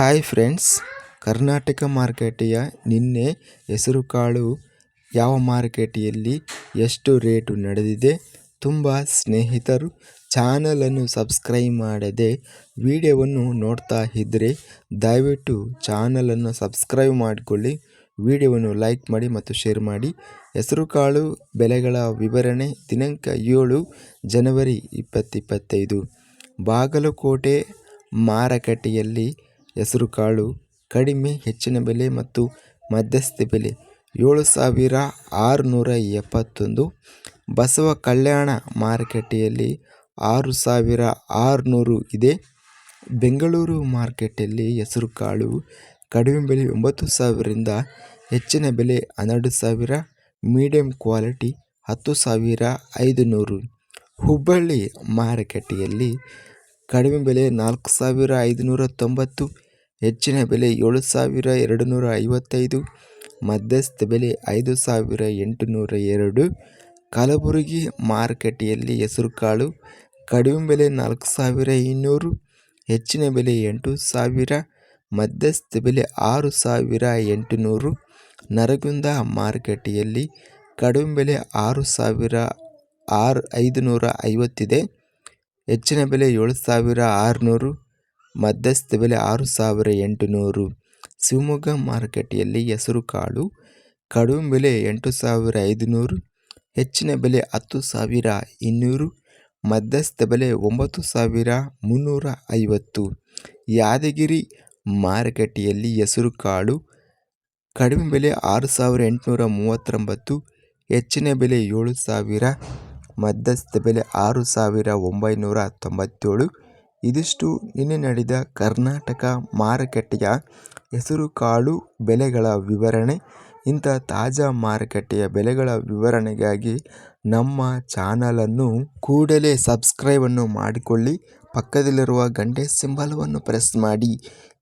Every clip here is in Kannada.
ಹಾಯ್ ಫ್ರೆಂಡ್ಸ್ ಕರ್ನಾಟಕ ಮಾರುಕಟ್ಟೆಯ ನಿನ್ನೆ ಹೆಸರುಕಾಳು ಯಾವ ಮಾರುಕಟ್ಟೆಯಲ್ಲಿ ಎಷ್ಟು ರೇಟು ನಡೆದಿದೆ ತುಂಬ ಸ್ನೇಹಿತರು ಚಾನಲನ್ನು ಸಬ್ಸ್ಕ್ರೈಬ್ ಮಾಡದೆ ವಿಡಿಯೋವನ್ನು ನೋಡ್ತಾ ಇದ್ದರೆ ದಯವಿಟ್ಟು ಚಾನಲನ್ನು ಸಬ್ಸ್ಕ್ರೈಬ್ ಮಾಡಿಕೊಳ್ಳಿ, ವಿಡಿಯೋವನ್ನು ಲೈಕ್ ಮಾಡಿ ಮತ್ತು ಶೇರ್ ಮಾಡಿ. ಹೆಸರುಕಾಳು ಬೆಲೆಗಳ ವಿವರಣೆ ದಿನಾಂಕ ಏಳು ಜನವರಿ ಇಪ್ಪತ್ತಿಪ್ಪತ್ತೈದು ಬಾಗಲಕೋಟೆ ಮಾರುಕಟ್ಟೆಯಲ್ಲಿ ಹೆಸರುಕಾಳು ಕಡಿಮೆ, ಹೆಚ್ಚಿನ ಬೆಲೆ ಮತ್ತು ಮಧ್ಯಸ್ಥ ಬೆಲೆ. ಏಳು ಸಾವಿರ ಆರುನೂರ ಎಪ್ಪತ್ತೊಂದು. ಬಸವ ಕಲ್ಯಾಣ ಮಾರುಕಟ್ಟೆಯಲ್ಲಿ ಆರು ಸಾವಿರ ಆರುನೂರು ಇದೆ. ಬೆಂಗಳೂರು ಮಾರ್ಕೆಟಲ್ಲಿ ಹೆಸರುಕಾಳು ಕಡಿಮೆ ಬೆಲೆ ಒಂಬತ್ತು ಸಾವಿರದಿಂದ ಹೆಚ್ಚಿನ ಬೆಲೆ ಹನ್ನೆರಡು ಸಾವಿರ, ಮೀಡಿಯಂ ಕ್ವಾಲಿಟಿ ಹತ್ತು ಸಾವಿರ ಐದು ನೂರು ಹುಬ್ಬಳ್ಳಿ ಮಾರುಕಟ್ಟೆಯಲ್ಲಿ ಕಡಿಮೆ ಬೆಲೆ ನಾಲ್ಕು ಸಾವಿರ ಐದುನೂರ ತೊಂಬತ್ತು ಹೆಚ್ಚಿನ ಬೆಲೆ ಏಳು ಸಾವಿರ ಎರಡು ನೂರ ಐವತ್ತೈದು ಮಧ್ಯಸ್ಥ ಬೆಲೆ ಐದು ಸಾವಿರ ಎಂಟುನೂರ ಎರಡು ಕಲಬುರಗಿ ಮಾರುಕಟ್ಟೆಯಲ್ಲಿ ಹೆಸರುಕಾಳು ಕಡಿಮೆ ಬೆಲೆ ನಾಲ್ಕು ಸಾವಿರ ಇನ್ನೂರು, ಹೆಚ್ಚಿನ ಬೆಲೆ ಎಂಟು ಸಾವಿರ, ಮಧ್ಯಸ್ಥ ಬೆಲೆ ಆರು ಸಾವಿರ ಎಂಟುನೂರು. ನರಗುಂದ ಮಾರುಕಟ್ಟೆಯಲ್ಲಿ ಕಡಿಮೆ ಬೆಲೆ ಆರು ಸಾವಿರ ಆರು ಐದುನೂರ ಐವತ್ತಿದೆ ಹೆಚ್ಚಿನ ಬೆಲೆ ಏಳು ಸಾವಿರ ಆರುನೂರು, ಮಧ್ಯಸ್ಥ ಬೆಲೆ ಆರು ಸಾವಿರ ಎಂಟುನೂರು. ಶಿವಮೊಗ್ಗ ಮಾರುಕಟ್ಟೆಯಲ್ಲಿ ಹೆಸರುಕಾಳು ಕಡಿಮೆ ಬೆಲೆ ಎಂಟು ಸಾವಿರ ಐದುನೂರು, ಹೆಚ್ಚಿನ ಬೆಲೆ ಹತ್ತು ಸಾವಿರ ಇನ್ನೂರು, ಮಧ್ಯಸ್ಥ ಬೆಲೆ ಒಂಬತ್ತು ಸಾವಿರ ಮುನ್ನೂರ ಐವತ್ತು. ಯಾದಗಿರಿ ಮಾರುಕಟ್ಟೆಯಲ್ಲಿ ಹೆಸರುಕಾಳು ಕಡಿಮೆ ಬೆಲೆ ಆರು ಸಾವಿರ ಎಂಟುನೂರ ಮೂವತ್ತೊಂಬತ್ತು, ಹೆಚ್ಚಿನ ಬೆಲೆ ಏಳು ಸಾವಿರ ಮಧ್ಯಸ್ಥ ಬೆಲೆ ಆರು ಸಾವಿರ ಒಂಬೈನೂರ ತೊಂಬತ್ತೇಳು. ಇದಿಷ್ಟು ನಿನ್ನೆ ನಡೆದ ಕರ್ನಾಟಕ ಮಾರುಕಟ್ಟೆಯ ಹೆಸರುಕಾಳು ಬೆಲೆಗಳ ವಿವರಣೆ. ಇಂಥ ತಾಜಾ ಮಾರುಕಟ್ಟೆಯ ಬೆಲೆಗಳ ವಿವರಣೆಗಾಗಿ ನಮ್ಮ ಚಾನಲನ್ನು ಕೂಡಲೇ ಸಬ್ಸ್ಕ್ರೈಬನ್ನು ಮಾಡಿಕೊಳ್ಳಿ. ಪಕ್ಕದಲ್ಲಿರುವ ಗಂಟೆ ಸಿಂಬಲವನ್ನು ಪ್ರೆಸ್ ಮಾಡಿ.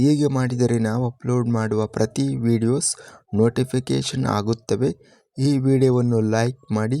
ಹೀಗೆ ಮಾಡಿದರೆ ನಾವು ಅಪ್ಲೋಡ್ ಮಾಡುವ ಪ್ರತಿ ವಿಡಿಯೋಸ್ ನೋಟಿಫಿಕೇಷನ್ ಆಗುತ್ತವೆ. ಈ ವಿಡಿಯೋವನ್ನು ಲೈಕ್ ಮಾಡಿ.